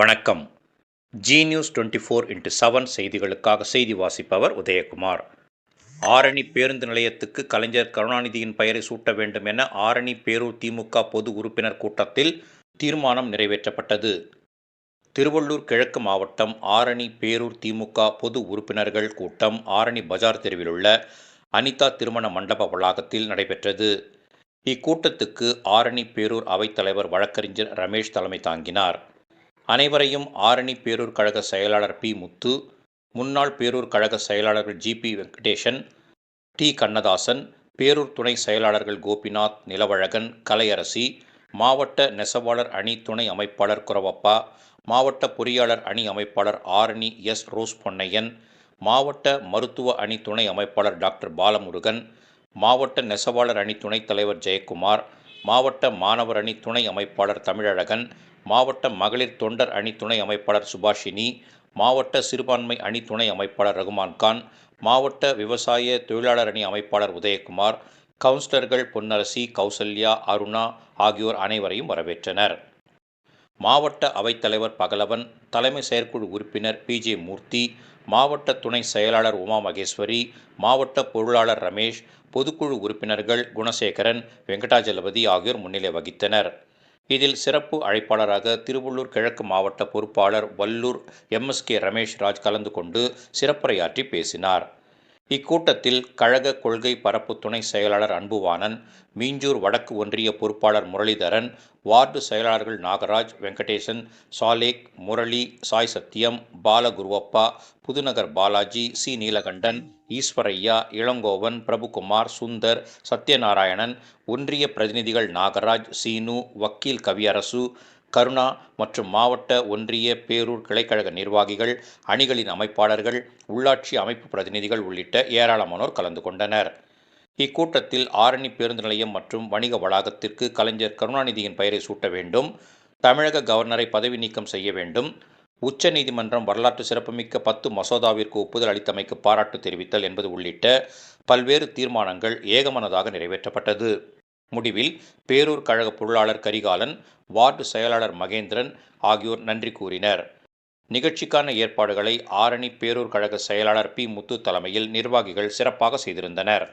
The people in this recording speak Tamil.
வணக்கம். Zee news twenty four into seven செய்திகளுக்காக செய்தி வாசிப்பவர் உதயகுமார். ஆரணி பேருந்து நிலையத்துக்கு கலைஞர் கருணாநிதியின் பெயரை சூட்ட வேண்டும் என ஆரணி பேரூர் திமுக பொது உறுப்பினர் கூட்டத்தில் தீர்மானம் நிறைவேற்றப்பட்டது. திருவள்ளூர் கிழக்கு மாவட்டம் ஆரணி பேரூர் திமுக பொது உறுப்பினர்கள் கூட்டம் ஆரணி பஜார் தெருவிலுள்ள அனிதா திருமண மண்டப வளாகத்தில் நடைபெற்றது. இக்கூட்டத்துக்கு ஆரணி பேரூர் அவைத்தலைவர் வழக்கறிஞர் ரமேஷ் தலைமை தாங்கினார். அனைவரையும் ஆரணி பேரூர் கழக செயலாளர் பி. முத்து முன்னாள் பேரூர் கழக செயலாளர்கள் ஜிபி வெங்கடேசன் டி. கண்ணதாசன் பேரூர் துணை செயலாளர்கள் கோபிநாத் நிலவழகன் கலையரசி மாவட்ட நெசவாளர் அணி துணை அமைப்பாளர் குரவப்பா மாவட்ட பொறியாளர் அணி அமைப்பாளர் ஆரணி எஸ். ரோஸ் பொன்னையன் மாவட்ட மருத்துவ அணி துணை அமைப்பாளர் டாக்டர் பாலமுருகன் மாவட்ட நெசவாளர் அணி துணைத் தலைவர் ஜெயக்குமார் மாவட்ட மாணவர் அணி துணை அமைப்பாளர் தமிழழகன் மாவட்ட மகளிர் தொண்டர் அணி துணை அமைப்பாளர் சுபாஷினி மாவட்ட சிறுபான்மை அணி துணை அமைப்பாளர் ரகுமான் கான் மாவட்ட விவசாய தொழிலாளர் அணி அமைப்பாளர் உதயகுமார் கவுன்சிலர்கள் பொன்னரசி கௌசல்யா அருணா ஆகியோர் அனைவரையும் வரவேற்றனர். மாவட்ட அவைத்தலைவர் பகலவன் தலைமை செயற்குழு உறுப்பினர் பி ஜே மூர்த்தி மாவட்ட துணை செயலாளர் உமா மகேஸ்வரி மாவட்ட பொருளாளர் ரமேஷ் பொதுக்குழு உறுப்பினர்கள் குணசேகரன் வெங்கடாஜலபதி ஆகியோர் முன்னிலை வகித்தனர். இதில் சிறப்பு அழைப்பாளராக திருவள்ளூர் கிழக்கு மாவட்ட பொறுப்பாளர் வல்லூர் எம்எஸ்கே ரமேஷ் ராஜ் கலந்து கொண்டு சிறப்புரையாற்றி பேசினார். இக்கூட்டத்தில் கழக கொள்கை பரப்பு துணை செயலாளர் அன்புவானன் மீஞ்சூர் வடக்கு ஒன்றிய பொறுப்பாளர் முரளிதரன் வார்டு செயலாளர்கள் நாகராஜ் வெங்கடேசன் சாலேக் முரளி சாய் சத்தியம் பாலகுருவப்பா புதுநகர் பாலாஜி சி. நீலகண்டன் ஈஸ்வரையா இளங்கோவன் பிரபுகுமார் சுந்தர் சத்யநாராயணன் ஒன்றிய பிரதிநிதிகள் நாகராஜ் சீனு வக்கீல் கவியரசு கருணா மற்றும் மாவட்ட ஒன்றிய பேரூர் கிளைக்கழக நிர்வாகிகள் அணிகளின் அமைப்பாளர்கள் உள்ளாட்சி அமைப்பு பிரதிநிதிகள் உள்ளிட்ட ஏராளமானோர் கலந்து கொண்டனர். இக்கூட்டத்தில் ஆரணி பேருந்து நிலையம் மற்றும் வணிக வளாகத்திற்கு கலைஞர் கருணாநிதியின் பெயரை சூட்ட வேண்டும் தமிழக கவர்னரை பதவி நீக்கம் செய்ய வேண்டும் உச்ச நீதிமன்றம் வரலாற்று சிறப்புமிக்க பத்து மசோதாவிற்கு ஒப்புதல் அளித்தமைக்கு பாராட்டு தெரிவித்தல் என்பது உள்ளிட்ட பல்வேறு தீர்மானங்கள் ஏகமனதாக நிறைவேற்றப்பட்டது. முடிவில் பேரூர் கழக பொருளாளர் கரிகாலன் வார்டு செயலாளர் மகேந்திரன் ஆகியோர் நன்றி கூறினர். நிகழ்ச்சிக்கான ஏற்பாடுகளை ஆரணி பேரூர் கழக செயலாளர் பி. முத்து தலைமையில் நிர்வாகிகள் சிறப்பாக செய்திருந்தனர்.